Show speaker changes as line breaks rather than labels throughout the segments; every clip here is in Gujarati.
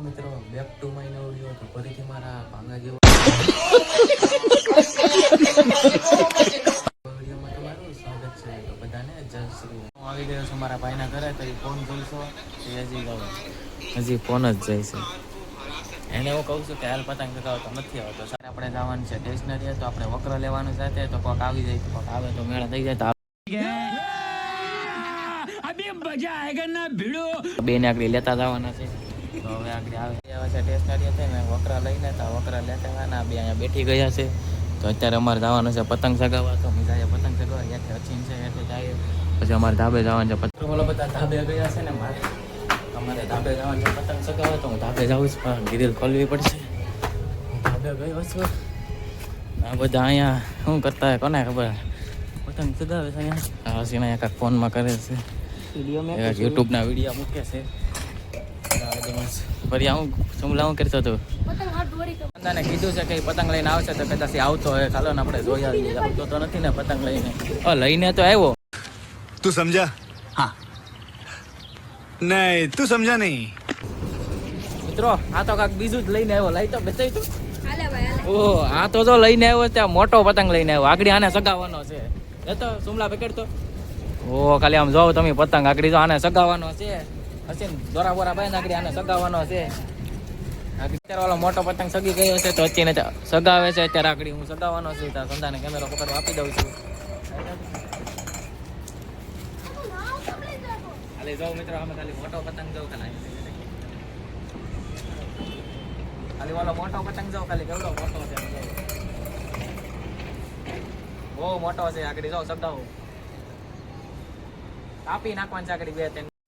હેલો મિત્રો બેક ટુ માય નવો વીડિયો તો ફરીથી મારા ભાંગા જેવો વિડીયોમાં તમારું સ્વાગત છે. તો બધાને જય શ્રી હું આવી ગયો છું મારા ભાઈના ઘરે તો એ ફોન જોઈશો. એ હજી ગયો હજી ફોન જ જાય છે. એને હું કહું છું કે હાલ પતંગ ચગાવતો નથી આવતો. સર આપણે જવાનું છે સ્ટેશનરી તો આપણે વક્ર લેવાનું સાથે તો કોક આવી જાય કોક આવે તો મેળા થઈ જાય તો બે ને આગળ લેતા જવાના છે. તો હવે આગળ આવે આવે છે સ્ટેશનરી છે ને વકરા લઈને તો વકરા લેતા આવવાના બે અહીંયા બેઠી ગયા છે. તો અત્યારે અમારે જવાનું છે પતંગ ચગાવવા તો મજા આવે પતંગ ચગાવવા ત્યાંથી અચીન છે એટલે જાય પછી અમારે ધાબે જવાનું છે પતંગ. બોલો બધા ધાબે ગયા છે ને મારે? અમારે ધાબે જવાનું છે પતંગ ચગાવવા તો હું ધાબે જાઉં છું પણ ગીરીલ ખોલવી પડશે. ધાબે ગયો છું આ બધા અહીંયા શું કરતા હોય કોને ખબર? પતંગ ચગાવે છે અહીંયા. હસીને અહીંયા કાંઈક ફોનમાં કરે છે. યુટ્યુબના વીડિયો મૂકે છે. ફરી હું સુમલા હું કરતો હતો? ને કીધું છે કે પતંગ લઈને આવશે તો કદાચ આવતો હોય. આપણે જોઈ આવીએ તો નથી ને પતંગ લઈને. લઈને તો આવ્યો.
તું સમજા? હા. નહીં તું સમજા નહીં.
મિત્રો આ તો કાક બીજું જ લઈને આવ્યો. લઈ તો બચાવી તું. ઓહો આ તો જો લઈને આવ્યો ત્યાં મોટો પતંગ લઈને આવ્યો. આગળ આને સગાવવાનો છે. એ તો સુમલા પકડતો. ઓ ખાલી આમ જોવો તમે પતંગ આગળ જો આને સગાવવાનો છે. હસીન દોરા બોરા ભાઈ આગળ આને સગાવવાનો છે. મોટો પતંગ સગી ગયો છે તો અત્યારે સગાવે છે. અત્યારે આગળ હું સગાવવાનો છું. ત્યાં સંધાને કેમેરો પકડવા આપી દઉં છું. ખાલી જાઉં મિત્રો અમે ખાલી મોટો પતંગ જાઉં ખાલી. ખાલી વાલો મોટો પતંગ જો ખાલી, કેવડો મોટો છે? બહુ મોટો છે. આગળ જો સગાવો. કાપી નાખવાનું છે આગળ બે, ત્રણ.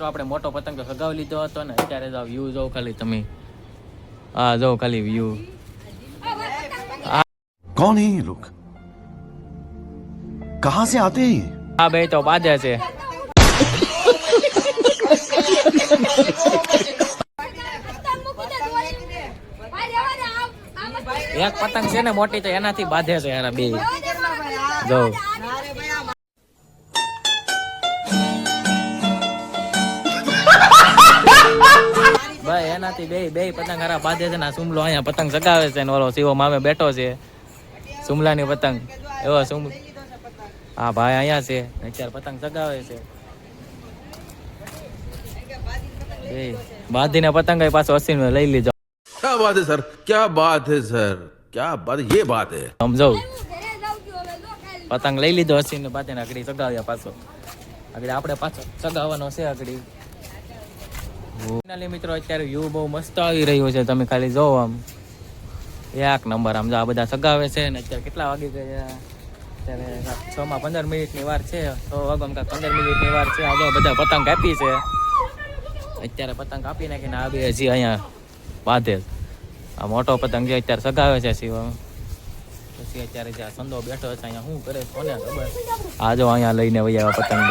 મિત્રો આપણે મોટો પતંગ તો સગાવી લીધો હતો ને અત્યારે જો વ્યૂ જો ખાલી તમે હા જો ખાલી વ્યૂ
कौन है ये लोग कहां से आते हैं ये?
આ બે તો બાધે છે એક પતંગ છે ને મોટી તો એનાથી બાંધે છે એના બે જો એનાથી બે બે પતંગ હારા બાંધે છે ને સુમલો અહીંયા પતંગ સગાવે છે ને ઓલો શિવો મામે બેઠો છે સુમલાની પતંગ. એવો સુમ હા ભાઈ અહીંયા છે અત્યારે પતંગ સગાવે છે. બાંધીને પતંગ પાછો અસીન લઈ લીધો.
ક્યા બાત હે સર? ક્યા બાત હે સર? ક્યાં બાત યે બાત હે.
સમજાવ પતંગ લઈ લીધો અસીન બાંધીને આગળ સગાવ્યા પાછો. આગળ આપણે પાછો સગાવવાનો છે આગળ. મિત્રો, અત્યારે વ્યૂ બહુ મસ્ત આવી રહ્યો છે. તમે ખાલી જોવો આમ. એક નંબર આમ જો આ બધા સગાવે છે ને અત્યારે કેટલા વાગી ગયા? અત્યારે છ માં પંદર મિનિટની વાર છે. છ વાગવામાં કાંઈક પંદર મિનિટની વાર છે. આજે બધા પતંગ કાપી છે. અત્યારે પતંગ કાપી નાખીને આવી હજી અહીંયા બાંધે આ મોટો પતંગ જે અત્યારે સગાવે છે શિવ પછી અત્યારે જે આ સંદો બેઠો છે, અહીંયા શું કરે કોને ખબર? આ જો અહીંયા લઈને વૈયા પતંગ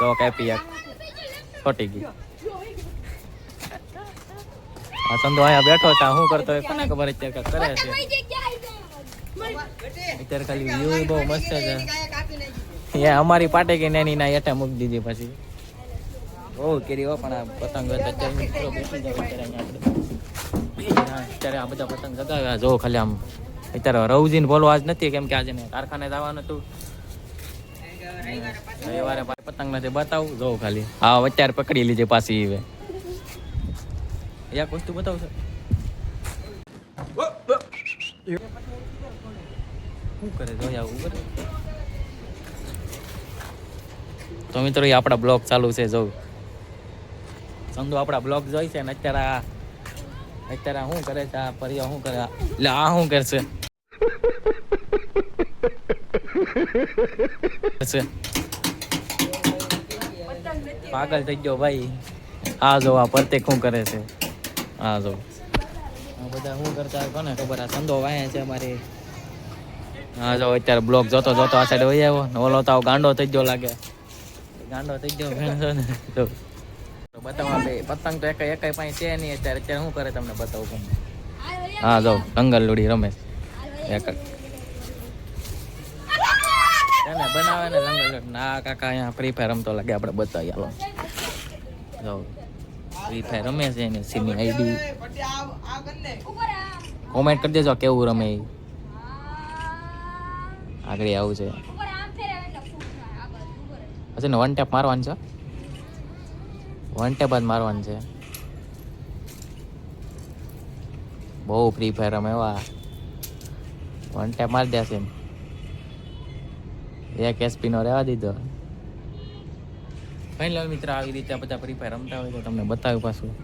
જો કાપી એક ગયું ગઈ. આ સંદો અહીંયા બેઠો છે શું કરતો હોય કોને ખબર અત્યારે કરે છે? અત્યારે ખાલી વ્યૂ બહુ મસ્ત છે. એ અમારી પાટે કે નેની ના એટા મૂકી દીધી પછી. બહુ કેરી હો પણ આ પતંગ અત્યારે મિત્રો બેસી જાવ અત્યારે આપણે. અત્યારે આ બધા પતંગ જગાવ્યા. જો ખાલી આમ અત્યારે રવજીને બોલવા આજ નથી કેમ કે આજે ને કારખાને જવાનું હતું. રવિવારે પતંગ નથી બતાવું. જો ખાલી. હા અત્યારે પકડી લીધી પાછી હવે. એક વસ્તુ સર શું કરે તો આવું કરે તો મિત્રો, એ આપણા બ્લોગ ચાલુ છે, જો. સંધુ આપણા બ્લોગ જોઈ છે ને અત્યારે આ અત્યારે શું કરે છે? આ પરિયા શું કરે? એટલે આ શું કરશે. પાગલ થઈ ગયો ભાઈ. આ જોવા પ્રત્યેક શું કરે છે? આ જો. બધા શું કરતા કોને ખબર આ સંદો વાય છે અમારી. હા જો અત્યારે બ્લોક જોતો જોતો આ સાઈડ વહી આવ્યો ને ઓલો તો ગાંડો થઈ ગયો લાગે. ગાંડો થઈ ગયો. ભેણસો ને. જો. તો બતાવવા બે. પતંગ તો એકાઈ એકાઈ પાસે છે નહીં. અત્યારે અત્યારે શું કરે તમને બતાવું ગમે હા જો જંગલ લૂડી રમે. એક એને બનાવે ને લોડી ના કાકા અહીંયા ફ્રી ફાયર રમતો લાગે. આપણે બતાવી હાલો. જો. ફ્રી ફાયર રમે છે ને સીની આઈડી કોમેન્ટ કરી દેજો કેવું રમે એ. આગળ આવું છે. પછી ને વન ટેપ મારવાનું છે? વન ટેપ જ મારવાનું છે. બહુ ફ્રી ફાયર રમે એવા. વન ટેપ મારી દેશે એક એસપી નો રહેવા દીધો. ફાઇનલ મિત્ર આવી રીતે બધા ફ્રી ફાયર રમતા હોય તો તમને બતાવ્યું પાછું.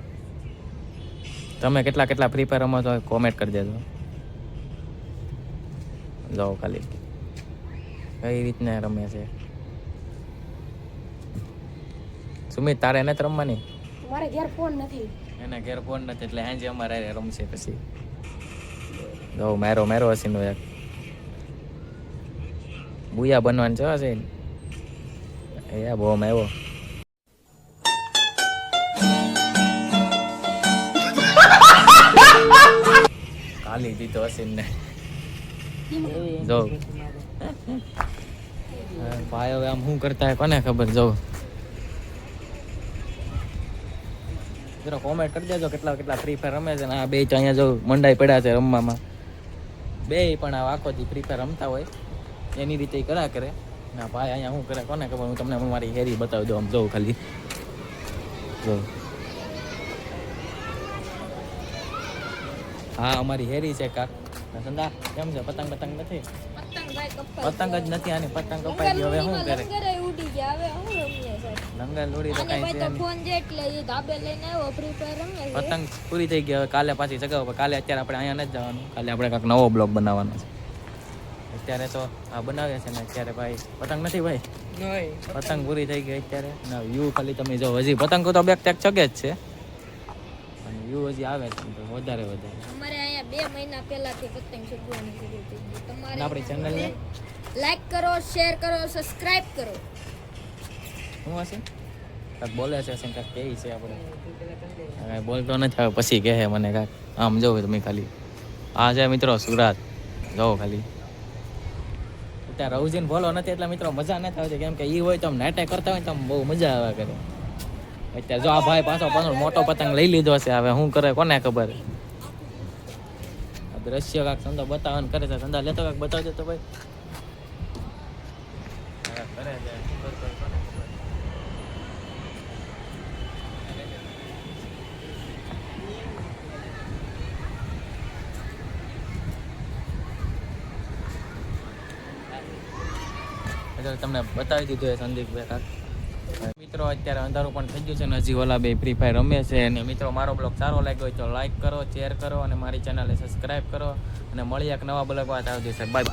તમે કેટલા કેટલા ફ્રી ફાયર રમો છો કોમેન્ટ કરી દેજો. જાઓ ખાલી. કઈ રીતના રમે છે? સુમિત તારે એને જ રમવાની?
મારે ઘેર ફોન નથી.
એને ઘેર ફોન નથી એટલે હાંજે અમારે રમશે પછી. જો મેરો મેરો હસીનો એક. બુયા બનવાનું છે હસીન. એ બહુ મેવો કાલી દીધો હસીન ને જો ભાઈ હવે આમ શું કરતા કોને ખબર જો જરા કોમેન્ટ કરી દેજો કેટલા કેટલા ફ્રી ફાયર રમે છે ને આ બે તો અહીંયા જો મંડાઈ પડ્યા છે રમવામાં બે પણ આ આખો દી ફ્રી ફાયર રમતા હોય એની રીતે કરા કરે ના ભાઈ અહીંયા શું કરે કોને ખબર હું તમને મારી હેરી બતાવી દઉં આમ જોઉં ખાલી જો હા અમારી હેરી છે કાક. સંદા કેમ છે? પતંગ પતંગ નથી?
પતંગ
જ નથી આની. પતંગ કપાઈ ગયો હવે શું કરે?
ઉડી ગયા. હવે શું રમીએ સાહેબ
લંગર લોડી તો કાઈ છે
ભાઈ તો
નહીં.
ફોન જે એટલે એ ધાબે લઈને આવ્યો ફ્રી ફાયર રમે
પતંગ પૂરી થઈ ગઈ. હવે કાલે પાછી જગાવ પર કાલે અત્યારે આપણે અહીંયા નથી જવાનું. કાલે આપણે કાંક નવો બ્લોગ બનાવવાનો છે. અત્યારે તો આ બનાવે છે ને અત્યારે ભાઈ પતંગ નથી ભાઈ? પતંગ પૂરી થઈ ગઈ અત્યારે. ના વ્યૂ ખાલી તમે જો હજી પતંગ તો બેક ટેક ચગે જ છે. વ્યૂ હજી આવે છે તો વધારે વધારે.
અમારે અહીંયા બે મહિના પહેલાથી પતંગ ચગવાની શરૂ થઈ ગઈ. તમારે
આપણી ચેનલને
લાઈક કરો શેર કરો સબસ્ક્રાઇબ કરો.
શું હશે? કાંક બોલે છે હશે કાંક કહે છે આપણે. કાંઈ બોલતો નથી આવે પછી કહે મને કાંક. આમ જોવો તમે ખાલી. આ છે મિત્રો સુરત. જોવો ખાલી. અત્યારે રવજીન બોલો નથી એટલે મિત્રો મજા નથી આવતી. કેમ કે એ હોય તો આમ નાટક કરતા હોય તો આમ બહુ મજા આવે કરે. અત્યારે જો આ ભાઈ પાછો પાછો મોટો પતંગ લઈ લીધો છે, હવે શું કરે કોને ખબર? દ્રશ્ય કાંક ધંધો બતાવવાનું કરે છે, ધંધા લેતો કાંક બતાવજો તો ભાઈ. છે તમને બતાવી દીધું એ સંદીપભાઈ કાક. મિત્રો, અત્યારે અંધારું પણ થઈ ગયું છે હજી ઓલા બે ફ્રી ફાયર રમે છે. અને મિત્રો, મારો બ્લોગ સારો લાગ્યો હોય તો લાઈક કરો શેર કરો અને મારી ચેનલને સબસ્ક્રાઈબ કરો. અને મળીએ એક નવા બ્લોગ વાત આવતી છે બાય